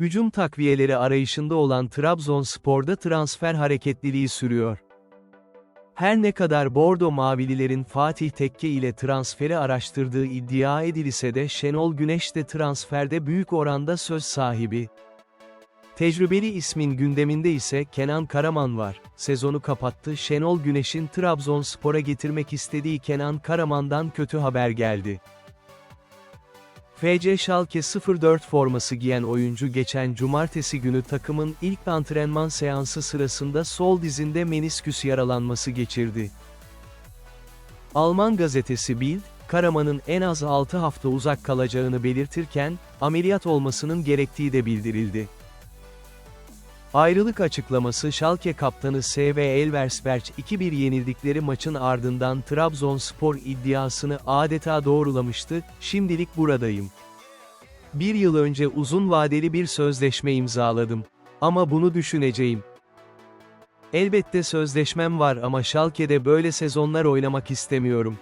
Hücum takviyeleri arayışında olan Trabzonspor'da transfer hareketliliği sürüyor. Her ne kadar Bordo Mavililerin Fatih Tekke ile transferi araştırdığı iddia edilse de Şenol Güneş de transferde büyük oranda söz sahibi. Tecrübeli ismin gündeminde ise Kenan Karaman var. Sezonu kapattı. Şenol Güneş'in Trabzonspor'a getirmek istediği Kenan Karaman'dan kötü haber geldi. FC Schalke 04 forması giyen oyuncu geçen cumartesi günü takımın ilk antrenman seansı sırasında sol dizinde menisküs yaralanması geçirdi. Alman gazetesi Bild, Karaman'ın en az 6 hafta uzak kalacağını belirtirken, ameliyat olmasının gerektiği de bildirildi. Ayrılık açıklaması Schalke kaptanı SV Elversberg 2-1 yenildikleri maçın ardından Trabzonspor iddiasını adeta doğrulamıştı, şimdilik buradayım. Bir yıl önce uzun vadeli bir sözleşme imzaladım. Ama bunu düşüneceğim. Elbette sözleşmem var ama Schalke'de böyle sezonlar oynamak istemiyorum.